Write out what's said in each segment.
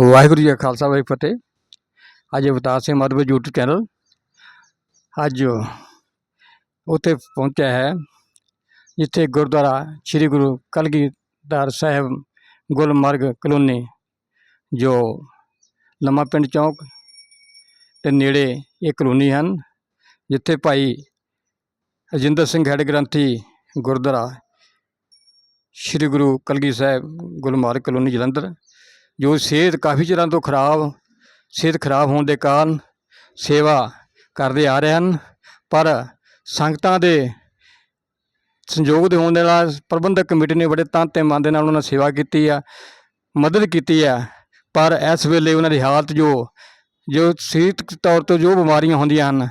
ਵਾਹਿਗੁਰੂ ਜੀ ਕਾ ਖਾਲਸਾ, ਵਾਹਿਗੁਰੂ ਫਤਿਹ। ਅੱਜ ਅਵਤਾਰ ਸਿੰਘ ਮਾਧਵ YouTube ਚੈਨਲ ਅੱਜ ਉੱਥੇ ਪਹੁੰਚਿਆ ਹੈ, ਜਿੱਥੇ ਗੁਰਦੁਆਰਾ ਸ੍ਰੀ ਗੁਰੂ ਕਲਗੀਧਰ ਸਾਹਿਬ ਗੁਲਮਰਗ ਕਲੋਨੀ, ਜੋ ਲੰਮਾ ਪਿੰਡ ਚੌਂਕ ਦੇ ਨੇੜੇ ਇਹ ਕਲੋਨੀ ਹਨ, ਜਿੱਥੇ ਭਾਈ ਰਜਿੰਦਰ ਸਿੰਘ ਹੈਡ ਗ੍ਰੰਥੀ ਗੁਰਦੁਆਰਾ ਸ੍ਰੀ ਗੁਰੂ ਕਲਗੀ ਸਾਹਿਬ ਗੁਲਮਾਰਗ ਕਲੋਨੀ ਜਲੰਧਰ ਜੋ ਸਿਹਤ ਕਾਫੀ ਚਿਰਾਂ ਤੋਂ ਖਰਾਬ, ਸਿਹਤ ਖਰਾਬ ਹੋਣ ਦੇ ਕਾਰਨ ਸੇਵਾ ਕਰਦੇ ਆ ਰਹੇ ਹਨ, ਪਰ ਸੰਗਤਾਂ ਦੇ ਸੰਯੋਗ ਦੇ ਹੋਣ ਦੇ ਨਾਲ ਪ੍ਰਬੰਧਕ ਕਮੇਟੀ ਨੇ ਬੜੇ ਤਨ ਤੇ ਮਨ ਦੇ ਨਾਲ ਉਹਨਾਂ ਨਾਲ ਸੇਵਾ ਕੀਤੀ ਆ, ਮਦਦ ਕੀਤੀ ਆ, ਪਰ ਇਸ ਵੇਲੇ ਉਹਨਾਂ ਦੀ ਹਾਲਤ ਜੋ ਜੋ ਸਰੀਰਕ ਤੌਰ ਤੇ ਜੋ ਬਿਮਾਰੀਆਂ ਹੁੰਦੀਆਂ ਹਨ,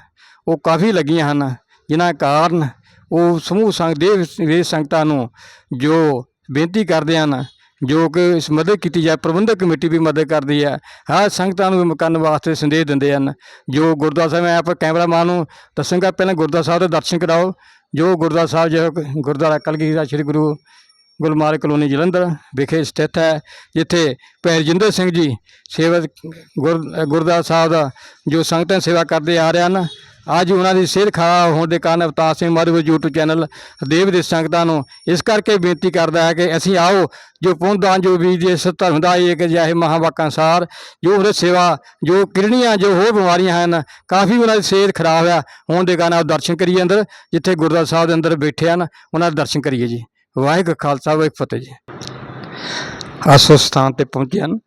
ਉਹ ਕਾਫੀ ਲੱਗੀਆਂ ਹਨ, ਜਿਨ੍ਹਾਂ ਕਾਰਨ ਉਹ ਸਮੂਹ ਸੰਗ ਦੇ ਸੰਗਤਾਂ ਨੂੰ ਜੋ ਬੇਨਤੀ ਕਰਦੇ ਹਨ ਜੋ ਕਿ ਇਸ ਮਦਦ ਕੀਤੀ ਜਾਏ, ਪ੍ਰਬੰਧਕ ਕਮੇਟੀ ਵੀ ਮਦਦ ਕਰਦੀ ਹੈ। ਹਰ ਸੰਗਤਾਂ ਨੂੰ ਕਰਨ ਵਾਸਤੇ ਸੰਦੇਸ਼ ਦਿੰਦੇ ਹਨ। ਜੋ ਗੁਰਦੁਆਰਾ ਸਾਹਿਬ, ਮੈਂ ਆਪ ਕੈਮਰਾਮਾਨ ਨੂੰ ਦੱਸਾਂਗਾ, ਪਹਿਲਾਂ ਗੁਰਦੁਆਰਾ ਸਾਹਿਬ ਦੇ ਦਰਸ਼ਨ ਕਰਾਓ। ਜੋ ਗੁਰਦੁਆਰਾ ਸਾਹਿਬ ਜੋ ਗੁਰਦੁਆਰਾ ਕਲਗੀਧਰ ਸ੍ਰੀ ਗੁਰੂ ਗੁਲਮਾਰਗ ਕਲੋਨੀ ਜਲੰਧਰ ਵਿਖੇ ਸਥਿਤ ਹੈ, ਜਿੱਥੇ ਭਾਈ ਰਜਿੰਦਰ ਸਿੰਘ ਜੀ ਸੇਵਾ ਗੁਰ, ਗੁਰਦੁਆਰਾ ਸਾਹਿਬ ਦਾ ਜੋ ਸੰਗਤਾਂ ਸੇਵਾ ਕਰਦੇ ਆ ਰਹੇ ਹਨ ਅੱਜ ਉਹਨਾਂ ਦੀ ਸਿਹਤ ਖਰਾਬ ਹੋਣ ਦੇ ਕਾਰਨ ਅਵਤਾਰ ਸਿੰਘ ਮਾਧਵ YouTube ਚੈਨਲ ਦੇਵ ਦੇ ਸੰਗਤਾਂ ਨੂੰ ਇਸ ਕਰਕੇ ਬੇਨਤੀ ਕਰਦਾ ਹੈ ਕਿ ਅਸੀਂ ਆਓ, ਜੋ ਪੁੰਨਦਾਨ ਜੋ ਵੀ ਦੇ ਇਸ ਧਰਮ ਦਾ ਇੱਕ ਅਜਿਹੇ ਮਹਾਵਾਕਾਂ ਅਨੁਸਾਰ, ਜੋ ਉਹਦੇ ਸੇਵਾ, ਜੋ ਕਿਰਣੀਆਂ, ਜੋ ਹੋਰ ਬਿਮਾਰੀਆਂ ਹਨ, ਕਾਫੀ ਉਹਨਾਂ ਦੀ ਸਿਹਤ ਖਰਾਬ ਆ, ਹੋਣ ਦੇ ਕਾਰਨ ਆਪ ਦਰਸ਼ਨ ਕਰੀਏ ਅੰਦਰ, ਜਿੱਥੇ ਗੁਰਦੁਆਰਾ ਸਾਹਿਬ ਦੇ ਅੰਦਰ ਬੈਠੇ ਹਨ, ਉਹਨਾਂ ਦੇ ਦਰਸ਼ਨ ਕਰੀਏ ਜੀ। ਵਾਹਿਗੁਰੂ ਖਾਲਸਾ, ਵਾਹਿਗੁਰੂ ਫਤਿਹ ਜੀ। ਆਸੋ ਸਥਾਨ ਤੇ ਪਹੁੰਚੇ ਹਨ,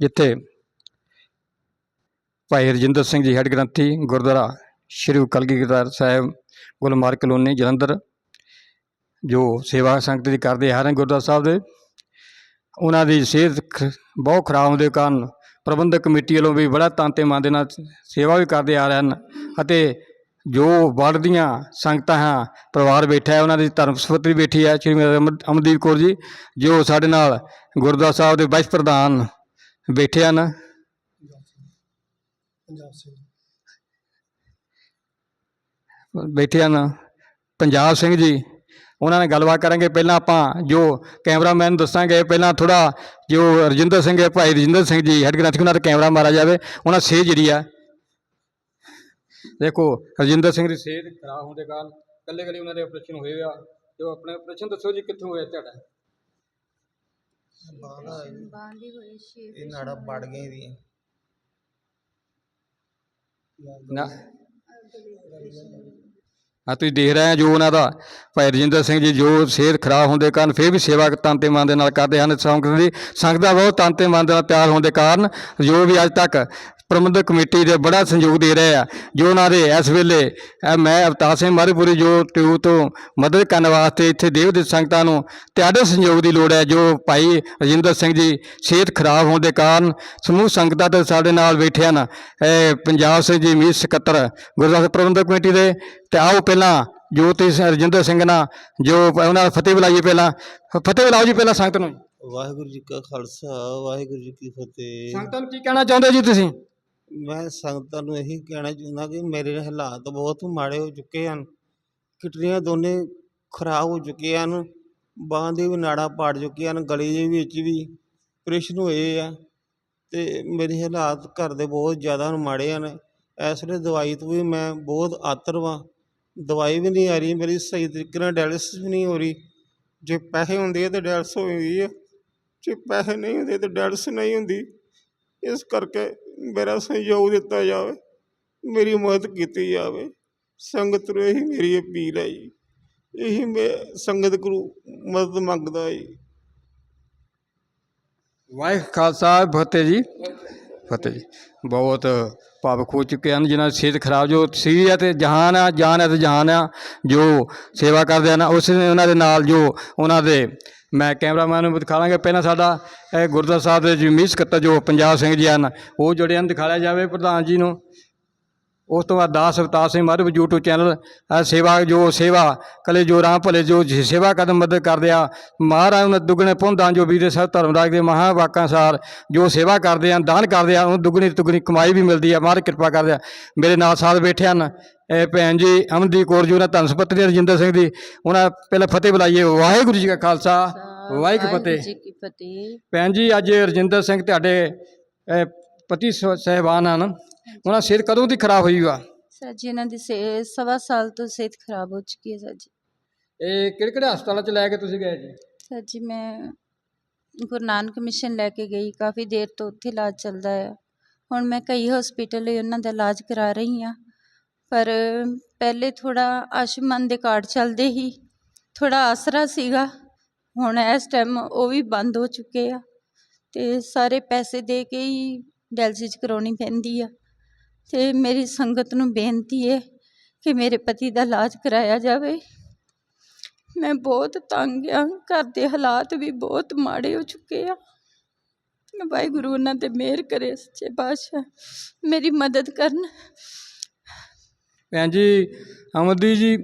ਜਿੱਥੇ ਭਾਈ ਰਜਿੰਦਰ ਸਿੰਘ ਜੀ ਹੈੱਡ ਗ੍ਰੰਥੀ, ਗੁਰਦੁਆਰਾ ਸ਼੍ਰੀ ਕਲਗੀਧਰ ਸਾਹਿਬ, ਗੁਲਮਾਰਗ ਕਲੋਨੀ, ਜਲੰਧਰ, ਜੋ ਸੇਵਾ ਸੰਗਤ ਦੀ ਕਰਦੇ ਆ ਰਹੇ ਗੁਰਦੁਆਰਾ ਸਾਹਿਬ ਦੇ। ਉਹਨਾਂ ਦੀ ਸਿਹਤ ਖ- ਬਹੁਤ ਖਰਾਬ ਹੋਣ ਦੇ ਕਾਰਨ ਪ੍ਰਬੰਧਕ ਕਮੇਟੀ ਵੱਲੋਂ ਵੀ ਬੜਾ ਤਨ ਤੇ ਦੇ ਨਾਲ ਸੇਵਾ ਵੀ ਕਰਦੇ ਆ ਰਹੇ ਹਨ ਅਤੇ ਜੋ ਵੜ ਦੀਆਂ ਸੰਗਤਾਂ ਹਾਂ, ਪਰਿਵਾਰ ਬੈਠਾ ਹੈ, ਉਹਨਾਂ ਦੀ ਧਰਮ ਸਪਤਰੀ ਬੈਠੀ ਹੈ। ਸ਼੍ਰੀ ਅਮਰ- ਅਮਨਦੀਪ ਕੌਰ ਜੀ, ਜੋ ਸਾਡੇ ਨਾਲ ਗੁਰਦੁਆਰਾ ਸਾਹਿਬ ਦੇ ਵਾਈਸ ਪ੍ਰਧਾਨ ਬੈਠੇ ਹਨ। ਪੰਜਾਬ ਸਿੰਘ ਬੈਠੇ ਹਨ ਪੰਜਾਬ ਸਿੰਘ ਜੀ ਉਹਨਾਂ ਨਾਲ ਗੱਲਬਾਤ ਕਰਾਂਗੇ। ਪਹਿਲਾਂ ਆਪਾਂ ਜੋ ਕੈਮਰਾਮੈਨ ਦੱਸਾਂਗੇ ਪਹਿਲਾਂ ਥੋੜਾ ਜੋ ਰਜਿੰਦਰ ਸਿੰਘ ਹੈ ਭਾਈ ਰਜਿੰਦਰ ਸਿੰਘ ਜੀ ਹੈਡ ਗ੍ਰੰਥੀ ਉਹਨਾਂ ਦਾ ਕੈਮਰਾ ਮਾਰਾ ਜਾਵੇ। ਉਹਨਾਂ ਸੇਹ ਜਿਹੜੀ ਆ ਦੇਖੋ ਰਜਿੰਦਰ ਸਿੰਘ ਦੀ ਸਿਹਤ ਖਰਾਬ ਹੋਣ ਦੇ ਕਾਰਨ ਕੱਲੇ ਕੱਲੇ ਉਹਨਾਂ ਦੇ ਆਪਰੇਸ਼ਨ ਹੋਏ ਆ। ਜੋ ਆਪਣੇ ਆਪਰੇਸ਼ਨ ਦੱਸੋ ਜੀ ਕਿੱਥੋਂ ਹੋਇਆ ਤੁਹਾਡਾ? ਬਾਂਦੀ ਹੋਈ ਛੇ ਇਹ ਨਾੜਾ ਪੜ ਗਈ ਦੀ ਨਾ। ਆ ਤੁਸੀਂ ਦੇਖ ਰਹੇ ਆ ਜੋ ਉਹਨਾਂ ਦਾ। ਭਾਈ ਰਜਿੰਦਰ ਸਿੰਘ ਜੀ, ਜੋ ਸਿਹਤ ਖਰਾਬ ਹੋਣ ਦੇ ਕਾਰਨ ਫਿਰ ਵੀ ਸੇਵਾ ਤਨ ਮਨ ਦੇ ਨਾਲ ਕਰਦੇ ਹਨ। ਸੰਗਤ ਦੀ ਸੰਗਤ ਦਾ ਬਹੁਤ ਤਨ ਮਨ ਦੇ ਨਾਲ ਪਿਆਰ ਹੋਣ ਦੇ ਕਾਰਨ ਜੋ ਵੀ ਅੱਜ ਤੱਕ ਪ੍ਰਬੰਧਕ ਕਮੇਟੀ ਦੇ ਬੜਾ ਸਹਿਯੋਗ ਦੇ ਰਹੇ ਆ ਜੋ ਉਹਨਾਂ ਦੇ ਇਸ ਵੇਲੇ ਮੈਂ ਅਵਤਾਰ ਸਿੰਘ ਮਾਰੂਪੁਰੀ ਜੋ ਟਿਊ ਤੋਂ ਮਦਦ ਕਰਨ ਵਾਸਤੇ ਇੱਥੇ ਦੇਵ ਦੇ ਸੰਗਤਾਂ ਨੂੰ ਤੁਹਾਡੇ ਸਹਿਯੋਗ ਦੀ ਲੋੜ ਹੈ ਜੋ ਭਾਈ ਰਜਿੰਦਰ ਸਿੰਘ ਜੀ ਸਿਹਤ ਖਰਾਬ ਹੋਣ ਦੇ ਕਾਰਨ ਸਮੂਹ ਸੰਗਤਾਂ ਤੇ ਸਾਡੇ ਨਾਲ ਬੈਠੇ ਹਨ। ਇਹ ਪੰਜਾਬ ਸਿੰਘ ਜੀ ਮੀਤ ਸਕੱਤਰ ਗੁਰਦੁਆਰਾ ਪ੍ਰਬੰਧਕ ਕਮੇਟੀ ਦੇ ਤੇ ਆਓ ਪਹਿਲਾਂ ਜੋ ਤੇ ਰਜਿੰਦਰ ਸਿੰਘ ਨਾਲ ਜੋ ਉਹਨਾਂ ਦਾ ਫਤਿਹ ਬੁਲਾਈਏ ਪਹਿਲਾਂ। ਫਤਿਹ ਬੁਲਾਓ ਜੀ ਪਹਿਲਾਂ ਸੰਗਤ ਨੂੰ। ਵਾਹਿਗੁਰੂ ਜੀ ਕਾ ਖਾਲਸਾ ਵਾਹਿਗੁਰੂ ਜੀ ਕੀ ਫਤਿਹ। ਸੰਗਤਾਂ ਨੂੰ ਕੀ ਕਹਿਣਾ ਚਾਹੁੰਦੇ ਜੀ ਤੁਸੀਂ? ਮੈਂ ਸੰਗਤਾਂ ਨੂੰ ਇਹੀ ਕਹਿਣਾ ਚਾਹੁੰਦਾ ਕਿ ਮੇਰੇ ਹਾਲਾਤ ਬਹੁਤ ਮਾੜੇ ਹੋ ਚੁੱਕੇ ਹਨ। ਕਿਡਨੀਆਂ ਦੋਨੇ ਖਰਾਬ ਹੋ ਚੁੱਕੀਆਂ ਹਨ। ਬਾਂਹ ਦੇ ਵੀ ਨਾੜਾਂ ਪਾੜ ਚੁੱਕੀਆਂ ਹਨ, ਗਲੇ ਦੇ ਵਿੱਚ ਵੀ ਆਪਰੇਸ਼ਨ ਹੋਏ ਆ ਅਤੇ ਮੇਰੇ ਹਾਲਾਤ ਘਰ ਦੇ ਬਹੁਤ ਜ਼ਿਆਦਾ ਮਾੜੇ ਹਨ। ਇਸ ਵੇਲੇ ਦਵਾਈ ਤੋਂ ਵੀ ਮੈਂ ਬਹੁਤ ਆਤਰ ਵਾਂ। ਦਵਾਈ ਵੀ ਨਹੀਂ ਆ ਰਹੀ, ਮੇਰੀ ਸਹੀ ਤਰੀਕੇ ਨਾਲ ਡਾਇਲਿਸਿਸ ਵੀ ਨਹੀਂ ਹੋ ਰਹੀ। ਜੇ ਪੈਸੇ ਹੁੰਦੇ ਆ ਤਾਂ ਡਾਇਲਿਸਿਸ ਹੋ ਜਾਂਦੀ ਹੈ ਜੇ ਪੈਸੇ ਨਹੀਂ ਹੁੰਦੇ ਤਾਂ ਡਾਇਲਿਸਿਸ ਨਹੀਂ ਹੁੰਦੀ। ਇਸ ਕਰਕੇ ਮੇਰਾ ਸਹਿਯੋਗ ਦਿੱਤਾ ਜਾਵੇ, ਮੇਰੀ ਮਦਦ ਕੀਤੀ ਜਾਵੇ। ਸੰਗਤ ਨੂੰ ਇਹੀ ਮੇਰੀ ਅਪੀਲ ਹੈ ਜੀ। ਇਹੀ ਮੈਂ ਸੰਗਤ ਗੁਰੂ ਮਦਦ ਮੰਗਦਾ ਜੀ। ਵਾਹਿਗੁਰੂ ਖਾਲਸਾ, ਫਤਿਹ ਜੀ। ਫਤਿਹ ਜੀ। ਬਹੁਤ ਭਾਵਕ ਹੋ ਚੁੱਕੇ ਹਨ, ਜਿਨ੍ਹਾਂ ਦੀ ਸਿਹਤ ਖਰਾਬ, ਜੋ ਸੀ ਹੈ ਤੇ ਜਹਾਨ ਆ, ਜਾਨ ਹੈ ਤੇ ਜਹਾਨ ਆ, ਜੋ ਸੇਵਾ ਕਰਦੇ ਹਨ, ਉਸ ਉਹਨਾਂ ਦੇ ਨਾਲ ਜੋ ਉਹਨਾਂ ਦੇ ਮੈਂ ਕੈਮਰਾਮੈਨ ਨੂੰ ਦਿਖਾਵਾਂਗੇ ਪਹਿਲਾਂ ਸਾਡਾ ਇਹ ਗੁਰਦੁਆਰਾ ਸਾਹਿਬ ਦੇ ਜੀ ਜਮੀਤ ਸਕੱਤਰ ਜੋ ਪੰਜਾਬ ਸਿੰਘ ਜੀ ਹਨ, ਉਹ ਜੁੜੇ ਹਨ ਦਿਖਾਇਆ ਜਾਵੇ ਪ੍ਰਧਾਨ ਜੀ ਨੂੰ। ਉਸ ਤੋਂ ਬਾਅਦ ਦਾਸ ਅਵਤਾਰ ਸਿੰਘ ਮਾਧਵ YouTube ਚੈਨਲ ਸੇਵਾ ਜੋ ਸੇਵਾ ਕਲੇ ਜੋ ਰਾਮ ਭਲੇ ਜੋ ਜ- ਸੇਵਾ ਕਦਮ ਮਦਦ ਕਰਦੇ ਆ ਮਹਾਰਾਜ ਉਹਨਾਂ ਦੁੱਗਣੇ ਪੁੰਦਾਂ ਜੋ ਵੀਰ ਸਭ ਧਰਮਰਾਜ ਦੇ ਮਹਾਵਾਕਾਂ ਅਨੁਸਾਰ ਜੋ ਸੇਵਾ ਕਰਦੇ ਆ ਦਾਨ ਕਰਦੇ ਆ ਉਹਨੂੰ ਦੁੱਗਣੀ ਤੋਂ ਦੁੱਗਣੀ ਕਮਾਈ ਵੀ ਮਿਲਦੀ ਆ ਮਹਾਰਾਜ ਕਿਰਪਾ ਕਰਦੇ ਆ। ਮੇਰੇ ਨਾਲ ਸਾਥ ਬੈਠੇ ਹਨ ਇਹ ਭੈਣ ਜੀ ਅਮਨਦੀਪ ਕੌਰ ਜੀ ਉਹਨਾਂ ਧੰਨ ਸਪਤਰੀ ਰਜਿੰਦਰ ਸਿੰਘ ਦੀ ਉਹਨਾਂ ਪਹਿਲਾਂ ਫਤਿਹ ਬੁਲਾਈਏ ਵਾਹਿਗੁਰੂ ਜੀ ਕਾ ਖਾਲਸਾ ਵਾਹਿਗੁਰੂ ਫਤਿਹ। ਭੈਣ ਜੀ ਅੱਜ ਰਜਿੰਦਰ ਸਿੰਘ ਤੁਹਾਡੇ ਪਤੀ ਸਾਹਿਬਾਨ ਹਨ। ਉਹਨਾਂ ਸਿਹਤ ਕਦੋਂ ਦੀ ਖਰਾਬ ਹੋਈ ਵਾ ਸਰ ਜੀ ਇਹਨਾਂ ਦੀ ਸੇ ਸਵਾ ਸਾਲ ਤੋਂ ਸਿਹਤ ਖਰਾਬ ਹੋ ਚੁੱਕੀ ਹੈ ਸਰ ਜੀ। ਇਹ ਕਿਹੜੇ ਕਿਹੜੇ ਹਸਪਤਾਲਾਂ 'ਚ ਲੈ ਕੇ ਤੁਸੀਂ ਗਏ ਜੀ? ਸਰ ਜੀ ਮੈਂ ਗੁਰੂ ਨਾਨਕ ਮਿਸ਼ਨ ਲੈ ਕੇ ਗਈ ਕਾਫੀ ਦੇਰ ਤੋਂ ਉੱਥੇ ਇਲਾਜ ਚੱਲਦਾ ਆ। ਹੁਣ ਮੈਂ ਕਈ ਹਸਪੀਟਲ ਉਹਨਾਂ ਦਾ ਇਲਾਜ ਕਰਾ ਰਹੀ ਹਾਂ। ਪਰ ਪਹਿਲੇ ਥੋੜਾ ਆਯੁਸ਼ਮਾਨ ਦੇ ਕਾਰਡ ਚੱਲਦੇ ਹੀ ਥੋੜਾ ਆਸਰਾ ਸੀਗਾ। ਹੁਣ ਇਸ ਟਾਈਮ ਉਹ ਵੀ ਬੰਦ ਹੋ ਚੁੱਕੇ ਆ ਤੇ ਸਾਰੇ ਪੈਸੇ ਦੇ ਕੇ ਹੀ ਡਾਇਲਸਿਸ ਕਰਾਉਣੀ ਪੈਂਦੀ ਆ। ਤੇ ਮੇਰੀ ਸੰਗਤ ਨੂੰ ਬੇਨਤੀ ਹੈ ਕਿ ਮੇਰੇ ਪਤੀ ਦਾ ਇਲਾਜ ਕਰਾਇਆ ਜਾਵੇ। ਮੈਂ ਬਹੁਤ ਤੰਗ ਆ, ਘਰ ਦੇ ਹਾਲਾਤ ਵੀ ਬਹੁਤ ਮਾੜੇ ਹੋ ਚੁੱਕੇ ਆ। ਵਾਹਿਗੁਰੂ ਉਹਨਾਂ ਤੇ ਮਿਹਰ ਕਰੇ, ਸੱਚੇ ਪਾਤਸ਼ਾਹ, ਮੇਰੀ ਮਦਦ ਕਰਨ। ਭੈਣ ਜੀ ਅਮਰਦੀ ਜੀ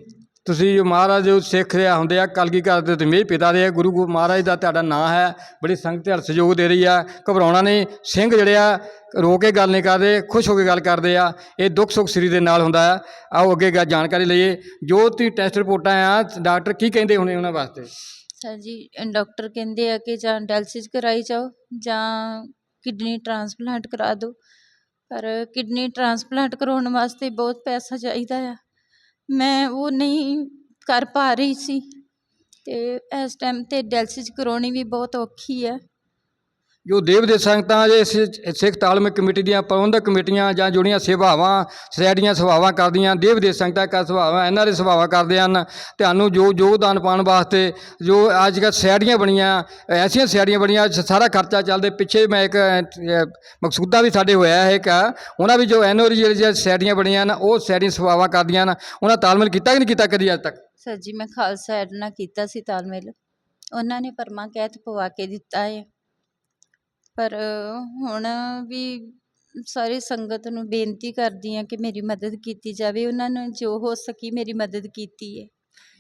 ਤੁਸੀਂ ਜੋ ਮਹਾਰਾਜ ਜੋ ਸਿੱਖ ਰਿਹਾ ਹੁੰਦੇ ਆ ਕਲਗੀ ਕਰਦੇ ਤੇ ਮੇਰੇ ਪਿਤਾ ਦੇ ਆ, ਗੁਰੂ ਗੋ- ਮਹਾਰਾਜ ਦਾ ਤੁਹਾਡਾ ਨਾਂ ਹੈ ਬੜੀ ਸੰਗਤ ਹਰ ਸਹਿਯੋਗ ਦੇ ਰਹੀ ਆ ਘਬਰਾਉਣਾ ਨਹੀਂ ਸਿੰਘ ਜਿਹੜੇ ਆ ਰੋ ਕੇ ਗੱਲ ਨਹੀਂ ਕਰਦੇ ਖੁਸ਼ ਹੋ ਕੇ ਗੱਲ ਕਰਦੇ ਆ ਇਹ ਦੁੱਖ ਸੁੱਖ ਸ੍ਰੀ ਦੇ ਨਾਲ ਹੁੰਦਾ ਆ ਆਓ ਅੱਗੇ ਗਾ ਜਾਣਕਾਰੀ ਲਈਏ ਜੋ ਤੁਸੀਂ ਟੈਸਟ ਰਿਪੋਰਟਾਂ ਆ ਡਾਕਟਰ ਕੀ ਕਹਿੰਦੇ ਹੋਣੇ ਉਹਨਾਂ ਵਾਸਤੇ? ਸਰ ਜੀ ਡਾਕਟਰ ਕਹਿੰਦੇ ਆ ਕਿ ਜਾਂ ਡਾਇਲਸਿਸ ਕਰਾਈ ਜਾਓ ਜਾਂ ਕਿਡਨੀ ਟ੍ਰਾਂਸਪਲਾਂਟ ਕਰਾ ਦਿਓ ਪਰ ਕਿਡਨੀ ਟ੍ਰਾਂਸਪਲਾਂਟ ਕਰਾਉਣ ਵਾਸਤੇ ਬਹੁਤ ਪੈਸਾ ਚਾਹੀਦਾ ਆ। ਮੈਂ ਉਹ ਨਹੀਂ ਕਰ ਪਾ ਰਹੀ ਸੀ ਅਤੇ ਇਸ ਟਾਈਮ ਤੇ ਡਾਇਲਸਿਸ ਕਰਾਉਣੀ ਵੀ ਬਹੁਤ ਔਖੀ ਹੈ। ਜੋ ਦੇਵ ਦੇ ਸੰਗਤਾਂ ਜੇ ਸਿੱਖ ਤਾਲਮਿਕ ਕਮੇਟੀ ਦੀਆਂ ਪ੍ਰਬੰਧਕ ਕਮੇਟੀਆਂ ਜਾਂ ਜੁੜੀਆਂ ਸੇਵਾਵਾਂ ਸੋਸਾਇਟੀਆਂ ਸੇਵਾਵਾਂ ਕਰਦੀਆਂ, ਦੇਵ ਦੇ ਸੰਗਤਾਂ ਕਾ ਸੇਵਾਵਾਂ, ਇਹਨਾਂ ਦੇ ਸੇਵਾਵਾਂ ਕਰਦੇ ਹਨ। ਤੁਹਾਨੂੰ ਜੋ ਯੋਗਦਾਨ ਪਾਉਣ ਵਾਸਤੇ ਜੋ ਅੱਜ ਕੱਲ੍ਹ ਸੋਸਾਇਟੀਆਂ ਬਣੀਆਂ, ਐਸੀਆਂ ਸੋਸਾਇਟੀਆਂ ਬਣੀਆਂ ਸਾਰਾ ਖਰਚਾ ਚੱਲਦੇ ਪਿੱਛੇ ਮੈਂ ਇੱਕ ਮਕਸੂਦਾ ਵੀ ਸਾਡੇ ਹੋਇਆ ਹੈ ਕਿ ਉਹਨਾਂ ਵੀ ਜੋ ਐਨਓਰੀ ਜਿਹੜੀਆਂ ਸੋਸਾਇਟੀਆਂ ਬਣੀਆਂ ਹਨ, ਉਹ ਸੋਸਾਇਟੀਆਂ ਸੇਵਾਵਾਂ ਕਰਦੀਆਂ ਹਨ। ਉਹਨਾਂ ਤਾਲਮੇਲ ਕੀਤਾ ਕਿ ਨਹੀਂ ਕੀਤਾ ਕਦੀ ਅੱਜ ਤੱਕ? ਸਰ ਜੀ, ਮੈਂ ਖਾਲਸਾ ਐਡ ਨਾਲ ਕੀਤਾ ਸੀ ਤਾਲਮੇਲ। ਉਹਨਾਂ ਨੇ ਪਰਮਾ ਕਹਿਤ ਪਵਾ ਕੇ ਦਿੱਤਾ ਹੈ। ਪਰ ਹੁਣ ਵੀ ਸਾਰੀ ਸੰਗਤ ਨੂੰ ਬੇਨਤੀ ਕਰਦੀ ਹਾਂ ਕਿ ਮੇਰੀ ਮਦਦ ਕੀਤੀ ਜਾਵੇ, ਉਹਨਾਂ ਨੇ ਜੋ ਹੋ ਸਕੀ ਮੇਰੀ ਮਦਦ ਕੀਤੀ ਹੈ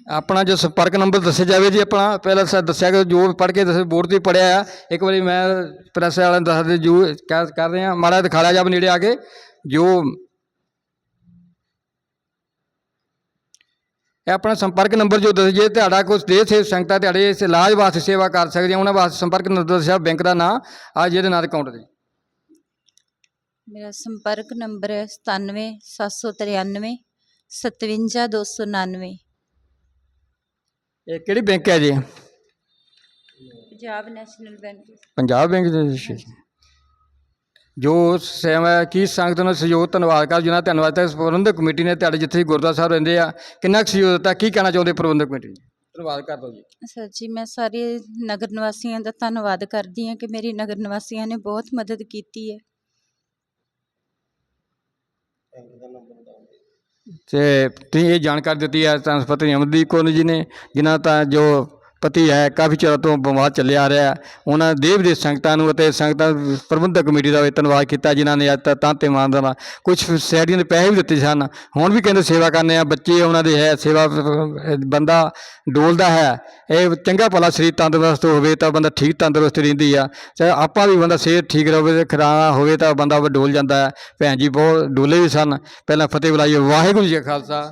ਆਪਣਾ ਜੋ ਸੰਪਰਕ ਨੰਬਰ ਦੱਸਿਆ ਜਾਵੇ ਜੀ ਆਪਣਾ, ਪਹਿਲਾਂ ਸਾ ਦੱਸਿਆ ਕਿ ਜੋ ਪੜ੍ਹ ਕੇ ਦੱਸੇ ਬੋਰਡ ਤੇ ਪੜਿਆ ਆ, ਇੱਕ ਵਾਰੀ ਮੈਂ ਪ੍ਰੈਸ ਵਾਲਿਆਂ ਨੂੰ ਦੱਸਦੇ ਜੋ ਕਹਿ, ਕਰ ਰਹੇ ਆ ਮਾੜਾ ਦਿਖਾ ਲਿਆ ਜਬ ਨੇੜੇ ਆ ਕੇ, ਜੋ ਇਹ ਆਪਣਾ ਸੰਪਰਕ ਨੰਬਰ ਜੋ ਦੱਸ ਜੇ ਤੁਹਾਡਾ ਕੁਝ ਦੇ ਸੇ ਸੰਗਤਾਂ ਤੁਹਾਡੇ ਇਸ ਇਲਾਜ ਵਾਸਤੇ ਸੇਵਾ ਕਰ ਸਕਦੀਆਂ ਉਹਨਾਂ ਵਾਸਤੇ ਸੰਪਰਕ ਨੰਬਰ ਦੱਸਿਆ ਬੈਂਕ ਦਾ ਨਾਂ ਆ ਜਿਹਦੇ ਨਾਲ ਅਕਾਊਂਟ ਦੇ ਮੇਰਾ ਸੰਪਰਕ ਨੰਬਰ ਹੈ 97 793 57299 ਇਹ ਕਿਹੜੀ ਬੈਂਕ ਹੈ ਜੀ? Punjab national bank. Punjab bank ਦੇ ਵਿੱਚ। ਜੋ ਸੇਵਾ ਕੀ ਸੰਗਤ ਨੂੰ ਸਹਿਯੋਗ ਧੰਨਵਾਦ ਕਰ ਜਿਨ੍ਹਾਂ ਧੰਨਵਾਦ ਹੈ। ਪ੍ਰਬੰਧਕ ਕਮੇਟੀ ਨੇ ਤੁਹਾਡੇ ਜਿੱਥੇ ਗੁਰਦੁਆਰਾ ਸਾਹਿਬ ਰਹਿੰਦੇ ਆ ਕਿੰਨਾ ਕੁ ਸਹਿਯੋਗ ਦਿੱਤਾ? ਕੀ ਕਹਿਣਾ ਚਾਹੁੰਦੇ ਪ੍ਰਬੰਧਕ ਕਮੇਟੀ ਨੂੰ ਧੰਨਵਾਦ ਕਰ ਦਿਓ ਜੀ। ਸਰ ਜੀ ਮੈਂ ਸਾਰੇ ਨਗਰ ਨਿਵਾਸੀਆਂ ਦਾ ਧੰਨਵਾਦ ਕਰਦੀ ਹਾਂ ਕਿ ਮੇਰੀ ਨਗਰ ਨਿਵਾਸੀਆਂ ਨੇ ਬਹੁਤ ਮਦਦ ਕੀਤੀ ਹੈ। ਤੇ ਤੁਸੀਂ ਇਹ ਜਾਣਕਾਰੀ ਦਿੱਤੀ ਹੈ ਟ੍ਰਾਂਸਪੋਰਟ ਅਮਰਦੀਪ ਕੌਰ ਜੀ ਨੇ ਜਿਨ੍ਹਾਂ ਦਾ ਜੋ ਪਤੀ ਹੈ ਕਾਫੀ ਚਿਰ ਤੋਂ ਬਿਮਾਰ ਚੱਲਿਆ ਆ ਰਿਹਾ ਉਹਨਾਂ ਦੇਵ ਦੇ ਸੰਗਤਾਂ ਨੂੰ ਅਤੇ ਸੰਗਤਾਂ ਪ੍ਰਬੰਧਕ ਕਮੇਟੀ ਦਾ ਵੀ ਧੰਨਵਾਦ ਕੀਤਾ ਜਿਨ੍ਹਾਂ ਨੇ ਅੱਜ ਤੱਕ ਤਾਂ ਤੇ ਮਾਨ ਦਾ ਕੁਝ ਸੈਡੀਆਂ ਦੇ ਪੈਸੇ ਵੀ ਦਿੱਤੇ ਸਨ। ਹੁਣ ਵੀ ਕਹਿੰਦੇ ਸੇਵਾ ਕਰਨੇ ਆ ਬੱਚੇ ਉਹਨਾਂ ਦੇ ਹੈ ਸੇਵਾ ਬੰਦਾ ਡੋਲਦਾ ਹੈ। ਇਹ ਚੰਗਾ ਭਲਾ ਸਰੀਰ ਤੰਦਰੁਸਤ ਹੋਵੇ ਤਾਂ ਬੰਦਾ ਠੀਕ ਤੰਦਰੁਸਤ ਰਹਿੰਦੀ ਆ। ਚਾਹੇ ਆਪਾਂ ਵੀ ਬੰਦਾ ਸਿਹਤ ਠੀਕ ਰਹੇ ਤੇ ਖਰਾਬ ਹੋਵੇ ਤਾਂ ਬੰਦਾ ਡੋਲ ਜਾਂਦਾ ਹੈ। ਭੈਣ ਜੀ ਬਹੁਤ ਡੋਲੇ ਵੀ ਸਨ। ਪਹਿਲਾਂ ਫਤਿਹ ਬੁਲਾਈਏ। ਵਾਹਿਗੁਰੂ ਜੀ ਖਾਲਸਾ।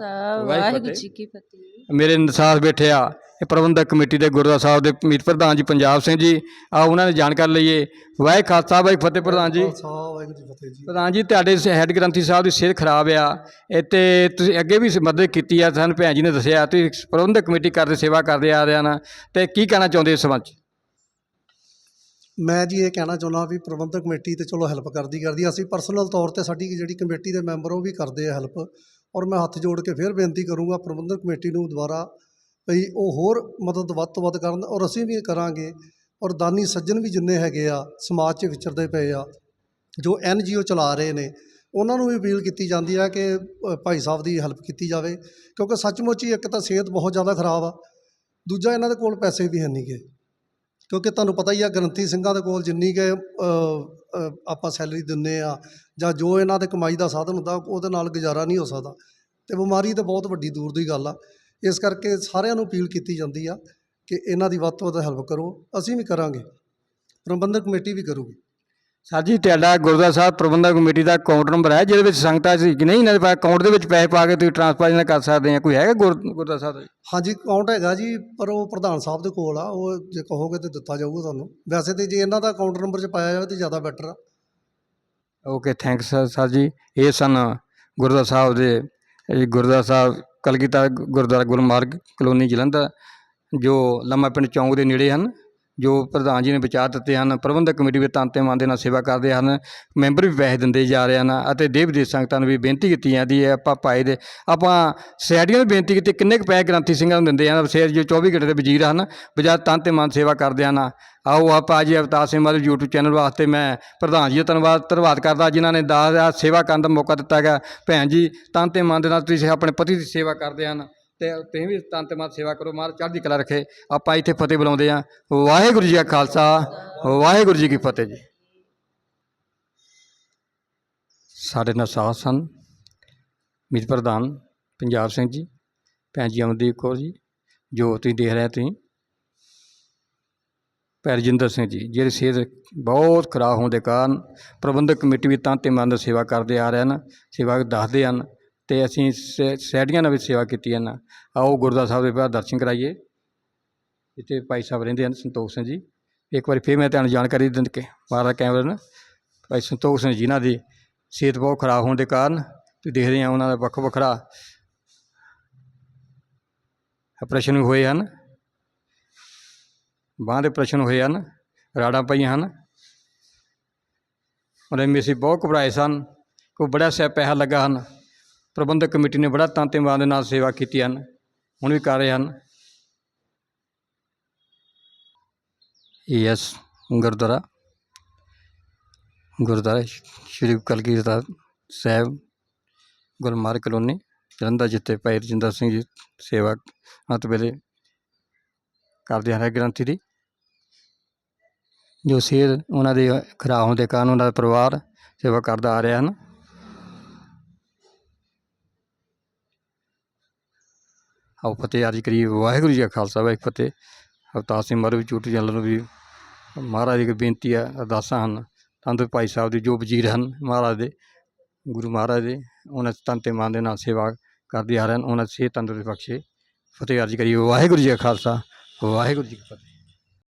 ਵਾਹਿਗੁਰੂ ਜੀ ਕੀ ਫਤਿਹ। ਮੇਰੇ ਇਨਸਾਫ ਬੈਠੇ ਆ। ਇਹ ਪ੍ਰਬੰਧਕ ਕਮੇਟੀ ਦੇ ਗੁਰਦੁਆਰਾ ਸਾਹਿਬ ਦੇ ਮੀਤ ਪ੍ਰਧਾਨ ਜੀ ਪੰਜਾਬ ਸਿੰਘ ਜੀ ਆ ਉਹਨਾਂ ਨੇ ਜਾਣਕਾਰੀ ਲਈਏ। ਵਾਹਿ ਖਾਲਸਾ ਵਾਹਿ ਫਤਿਹ ਪ੍ਰਧਾਨ ਜੀ। ਪ੍ਰਧਾਨ ਜੀ ਤੁਹਾਡੇ ਹੈੱਡ ਗ੍ਰੰਥੀ ਸਾਹਿਬ ਦੀ ਸਿਹਤ ਖਰਾਬ ਆ। ਇਹ ਤੇ ਤੁਸੀਂ ਅੱਗੇ ਵੀ ਮਦਦ ਕੀਤੀ ਆ ਸਾਨੂੰ ਭੈਣ ਜੀ ਨੇ ਦੱਸਿਆ ਤੁਸੀਂ ਪ੍ਰਬੰਧਕ ਕਮੇਟੀ ਕਰਦੇ ਸੇਵਾ ਕਰਦੇ ਆ ਰਹੇ ਹਨ ਤੇ ਕੀ ਕਹਿਣਾ ਚਾਹੁੰਦੇ ਇਸ ਸੰਬੰਧ ਮੈਂ ਜੀ ਇਹ ਕਹਿਣਾ ਚਾਹੁੰਦਾ ਵੀ ਪ੍ਰਬੰਧਕ ਕਮੇਟੀ ਤੇ ਚਲੋ ਹੈਲਪ ਕਰਦੀ ਕਰਦੀ ਅਸੀਂ ਪਰਸਨਲ ਤੌਰ ਤੇ ਸਾਡੀ ਜਿਹੜੀ ਕਮੇਟੀ ਦੇ ਮੈਂਬਰ ਉਹ ਵੀ ਕਰਦੇ ਆ ਹੈਲਪ। ਔਰ ਮੈਂ ਹੱਥ ਜੋੜ ਕੇ ਫਿਰ ਬੇਨਤੀ ਕਰੂੰਗਾ ਪ੍ਰਬੰਧਕ ਕਮੇਟੀ ਨੂੰ ਦੁਬਾਰਾ ਵੀ ਉਹ ਹੋਰ ਮਦਦ ਵੱਧ ਤੋਂ ਵੱਧ ਕਰਨ ਔਰ ਅਸੀਂ ਵੀ ਕਰਾਂਗੇ। ਔਰ ਦਾਨੀ ਸੱਜਣ ਵੀ ਜਿੰਨੇ ਹੈਗੇ ਆ, ਸਮਾਜ 'ਚ ਵਿਚਰਦੇ ਪਏ ਆ, ਜੋ ਐਨ ਜੀ ਓ ਚਲਾ ਰਹੇ ਨੇ, ਉਹਨਾਂ ਨੂੰ ਵੀ ਅਪੀਲ ਕੀਤੀ ਜਾਂਦੀ ਆ ਕਿ ਭਾਈ ਸਾਹਿਬ ਦੀ ਹੈਲਪ ਕੀਤੀ ਜਾਵੇ। ਕਿਉਂਕਿ ਸੱਚਮੁੱਚ ਹੀ ਇੱਕ ਤਾਂ ਸਿਹਤ ਬਹੁਤ ਜ਼ਿਆਦਾ ਖਰਾਬ ਆ, ਦੂਜਾ ਇਹਨਾਂ ਦੇ ਕੋਲ ਪੈਸੇ ਵੀ ਹੈ ਨਹੀਂਗੇ ਕਿਉਂਕਿ ਤੁਹਾਨੂੰ ਪਤਾ ਹੀ ਆ, ਗ੍ਰੰਥੀ ਸਿੰਘਾਂ ਦੇ ਕੋਲ ਜਿੰਨੀ ਕਿ ਆਪਾਂ ਸੈਲਰੀ ਦਿੰਨੇ ਆ ਜਾਂ ਜੋ ਇਹਨਾਂ ਦੇ ਕਮਾਈ ਦਾ ਸਾਧਨ ਹੁੰਦਾ, ਉਹਦੇ ਨਾਲ ਗੁਜ਼ਾਰਾ ਨਹੀਂ ਹੋ ਸਕਦਾ। ਤੇ ਬਿਮਾਰੀ ਤਾਂ ਬਹੁਤ ਵੱਡੀ ਦੂਰ ਦੀ ਗੱਲ ਆ। ਇਸ ਕਰਕੇ ਸਾਰਿਆਂ ਨੂੰ ਅਪੀਲ ਕੀਤੀ ਜਾਂਦੀ ਆ ਕਿ ਇਹਨਾਂ ਦੀ ਵੱਧ ਤੋਂ ਵੱਧ ਹੈਲਪ ਕਰੋ। ਅਸੀਂ ਵੀ ਕਰਾਂਗੇ। ਪ੍ਰਬੰਧਕ ਕਮੇਟੀ ਵੀ ਕਰੂਗੀ। ਸਰ ਜੀ ਤੁਹਾਡਾ ਗੁਰਦੁਆਰਾ ਸਾਹਿਬ ਪ੍ਰਬੰਧਕ ਕਮੇਟੀ ਦਾ ਅਕਾਊਂਟ ਨੰਬਰ ਹੈ ਜਿਹਦੇ ਵਿੱਚ ਸੰਗਤਾਂ ਸੀ ਕਿ ਨਹੀਂ? ਇਹਨਾਂ ਦੇ ਅਕਾਊਂਟ ਦੇ ਵਿੱਚ ਪੈਸੇ ਪਾ ਕੇ ਤੁਸੀਂ ਟ੍ਰਾਂਸਫਰ ਇਹਨਾਂ ਕਰ ਸਕਦੇ ਆ। ਕੋਈ ਹੈਗਾ ਗੁਰ- ਗੁਰਦੁਆਰਾ ਸਾਹਿਬ ਦਾ? ਹਾਂਜੀ ਅਕਾਊਂਟ ਹੈਗਾ ਜੀ ਪਰ ਉਹ ਪ੍ਰਧਾਨ ਸਾਹਿਬ ਦੇ ਕੋਲ ਆ। ਉਹ ਜੇ ਕਹੋਗੇ ਤੇ ਦਿੱਤਾ ਜਾਊਗਾ ਤੁਹਾਨੂੰ। ਵੈਸੇ ਤੇ ਜੇ ਇਹਨਾਂ ਦਾ ਅਕਾਊਂਟ ਨੰਬਰ 'ਚ ਪਾਇਆ ਜਾਵੇ ਤੇ ਜ਼ਿਆਦਾ ਬੈਟਰ ਆ। ਓਕੇ ਥੈਂਕਸ ਸਰ ਜੀ ਇਹ ਸਨ ਗੁਰਦੁਆਰਾ ਸਾਹਿਬ ਦੇ ਗੁਰਦੁਆਰਾ ਸਾਹਿਬ ਕਲਗੀਧਰ ਗੁਰਦੁਆਰਾ ਗੁਰਮਾਰਗ ਕਲੋਨੀ ਜਲੰਧਰ ਜੋ ਲੰਮਾ ਪਿੰਡ ਚੌਂਕ ਦੇ ਨੇੜੇ ਹਨ। ਜੋ ਪ੍ਰਧਾਨ ਜੀ ਨੇ ਵਿਚਾਰ ਦਿੱਤੇ ਹਨ, ਪ੍ਰਬੰਧਕ ਕਮੇਟੀ ਵੀ ਤਨ ਤੇ ਮਨ ਦੇ ਨਾਲ ਸੇਵਾ ਕਰਦੇ ਹਨ, ਮੈਂਬਰ ਵੀ ਪੈਸੇ ਦਿੰਦੇ ਜਾ ਰਹੇ ਹਨ ਅਤੇ ਦੇਵ ਵਿਦੇਸ਼ ਸੰਗਤਾਂ ਨੂੰ ਵੀ ਬੇਨਤੀ ਕੀਤੀ ਜਾਂਦੀ ਹੈ, ਆਪਾਂ ਭਾਈ ਦੇ, ਆਪਾਂ ਸੈਡੀਆਂ ਨੂੰ ਬੇਨਤੀ ਕੀਤੀ, ਕਿੰਨੇ ਕੁ ਪੈਸੇ ਗ੍ਰੰਥੀ ਸਿੰਘਾਂ ਨੂੰ ਦਿੰਦੇ ਹਨ ਸ਼ੇਰ ਜੋ 24 ਘੰਟੇ ਦੇ ਵਜ਼ੀਰ ਹਨ ਬਜਾ ਤਨ ਤੇ ਮਨ ਸੇਵਾ ਕਰਦੇ ਹਨ। ਆਓ ਆਪਾਂ ਅੱਜ ਅਵਤਾਰ ਸਿੰਘ ਮਾਲ YouTube ਚੈਨਲ ਵਾਸਤੇ ਮੈਂ ਪ੍ਰਧਾਨ ਜੀ ਦਾ ਧੰਨਵਾਦ ਧੰਨਵਾਦ ਕਰਦਾ ਜਿਨ੍ਹਾਂ ਨੇ ਦਾਸ ਦਾ ਸੇਵਾ ਕਰਨ ਦਾ ਮੌਕਾ ਦਿੱਤਾ ਗਿਆ ਭੈਣ ਜੀ, ਤਨ ਤੇ ਮਨ ਦੇ ਨਾਲ ਤੁਸੀਂ ਆਪਣੇ ਪਤੀ ਦੀ ਸੇਵਾ ਕਰਦੇ ਹਨ। ਤੇ ਤੁਸੀਂ ਵੀ ਤਨ ਤੇ ਮਨ ਸੇਵਾ ਕਰੋ ਮਾਰ ਚੜ੍ਹਦੀ ਕਲਾ ਰੱਖੇ। ਆਪਾਂ ਇੱਥੇ ਫਤਿਹ ਬੁਲਾਉਂਦੇ ਹਾਂ। ਵਾਹਿਗੁਰੂ ਜੀ ਕਾ ਖਾਲਸਾ, ਵਾਹਿਗੁਰੂ ਜੀ ਕੀ ਫਤਿਹ ਜੀ। ਸਾਡੇ ਨਾਲ ਸਾਥ ਸਨ ਮੀਤ ਪ੍ਰਧਾਨ ਪੰਜਾਬ ਸਿੰਘ ਜੀ, ਭੈਣ ਜੀ ਅਮਰਦੀਪ ਕੌਰ ਜੀ, ਜੋ ਤੁਸੀਂ ਦੇਖ ਰਹੇ ਤੁਸੀਂ। ਪੈਰਜਿੰਦਰ ਸਿੰਘ ਜੀ, ਜਿਹੜੇ ਸਿਹਤ ਬਹੁਤ ਖਰਾਬ ਹੋਣ ਦੇ ਕਾਰਨ ਪ੍ਰਬੰਧਕ ਕਮੇਟੀ ਵੀ ਤਾਂ ਤੇ ਮਨ ਸੇਵਾ ਕਰਦੇ ਆ ਰਹੇ ਹਨ, ਸੇਵਾ ਦੱਸਦੇ ਹਨ। ਅਤੇ ਅਸੀਂ ਸ ਸੈਡੀਆਂ ਨਾਲ ਵੀ ਸੇਵਾ ਕੀਤੀ ਹਨ ਆਓ ਗੁਰਦੁਆਰਾ ਸਾਹਿਬ ਦੇ ਬਾਹਰ ਦਰਸ਼ਨ ਕਰਾਈਏ। ਇੱਥੇ ਭਾਈ ਸਾਹਿਬ ਰਹਿੰਦੇ ਹਨ, ਸੰਤੋਖ ਸਿੰਘ ਜੀ। ਇੱਕ ਵਾਰੀ ਫਿਰ ਮੈਂ ਤੁਹਾਨੂੰ ਜਾਣਕਾਰੀ ਦਿੰਦ ਕੇ, ਮਾਰਾ ਕੈਮਰਾ ਨਾ ਭਾਈ ਸੰਤੋਖ ਸਿੰਘ ਜਿਨ੍ਹਾਂ ਦੀ ਸਿਹਤ ਬਹੁਤ ਖਰਾਬ ਹੋਣ ਦੇ ਕਾਰਨ ਤੁਸੀਂ ਦੇਖਦੇ ਆ ਉਹਨਾਂ ਦਾ ਵੱਖ ਵੱਖਰਾ ਆਪਰੇਸ਼ਨ ਵੀ ਹੋਏ ਹਨ। ਬਾਂਹ ਦੇ ਆਪਰੇਸ਼ਨ ਹੋਏ ਹਨ, ਰਾੜਾਂ ਪਈਆਂ ਹਨ। ਉਹਦੇ ਮੇਸੀ ਬਹੁਤ ਘਬਰਾਏ ਸਨ, ਕੋਈ ਬੜਾ ਸਿਆ ਪੈਸਾ ਲੱਗਾ ਹਨ। ਪ੍ਰਬੰਧਕ ਕਮੇਟੀ ਨੇ ਬੜਾ ਤਨ ਤੇ ਮਾਨ ਦੇ ਨਾਲ ਸੇਵਾ ਕੀਤੀ ਹਨ। ਹੁਣ ਵੀ ਕਰ ਰਹੇ ਹਨ। ਯੈਸ ਗੁਰਦੁਆਰਾ। ਗੁਰਦੁਆਰਾ ਸ਼੍ਰੀ ਕਲਗੀਧਰ ਸਾਹਿਬ, ਗੁਰਮਾਰਗ ਕਲੋਨੀ। ਜਲੰਧਰ ਜਿੱਥੇ ਭਾਈ ਰਜਿੰਦਰ ਸਿੰਘ ਜੀ ਸੇਵਾ ਅੰਤ ਵੇਲੇ ਕਰਦੇ ਹਨ ਗ੍ਰੰਥੀ ਦੀ। ਜੋ ਸਿਹਤ ਉਹਨਾਂ ਦੇ ਖਰਾਬ ਹੋਣ ਦੇ ਕਾਰਨ ਉਹਨਾਂ ਦਾ ਪਰਿਵਾਰ ਸੇਵਾ ਕਰਦਾ ਆ ਰਿਹਾ ਹਨ। ਆਓ ਫਤਿਹ ਅਰਜ ਕਰੀਏ ਵਾਹਿਗੁਰੂ ਜੀ ਕਾ ਖਾਲਸਾ, ਵਾਹਿਗੁਰੂ ਫਤਿਹ। ਅਵਤਾਰ ਸਿੰਘ ਮਰ ਵੀ ਚੋਟੀ ਚੱਲਣ ਨੂੰ ਵੀ ਮਹਾਰਾਜ ਦੀ ਬੇਨਤੀ ਆ, ਅਰਦਾਸਾਂ ਹਨ। ਤੰਦ ਭਾਈ ਸਾਹਿਬ ਦੇ ਜੋ ਵਜ਼ੀਰ ਹਨ ਮਹਾਰਾਜ ਦੇ, ਗੁਰੂ ਮਹਾਰਾਜ ਦੇ, ਉਹਨਾਂ ਤਨ ਤੇ ਮਨ ਦੇ ਨਾਲ ਸੇਵਾ ਕਰਦੇ ਆ ਰਹੇ ਹਨ, ਉਹਨਾਂ ਸਿਹਤ ਤੰਦਰੁਸਤ ਬਖਸ਼ੇ। ਫਤਿਹ ਅਰਜ ਕਰੀਏ ਵਾਹਿਗੁਰੂ ਜੀ ਕਾ ਖਾਲਸਾ, ਵਾਹਿਗੁਰੂ ਜੀ ਕੀ ਫਤਿਹ।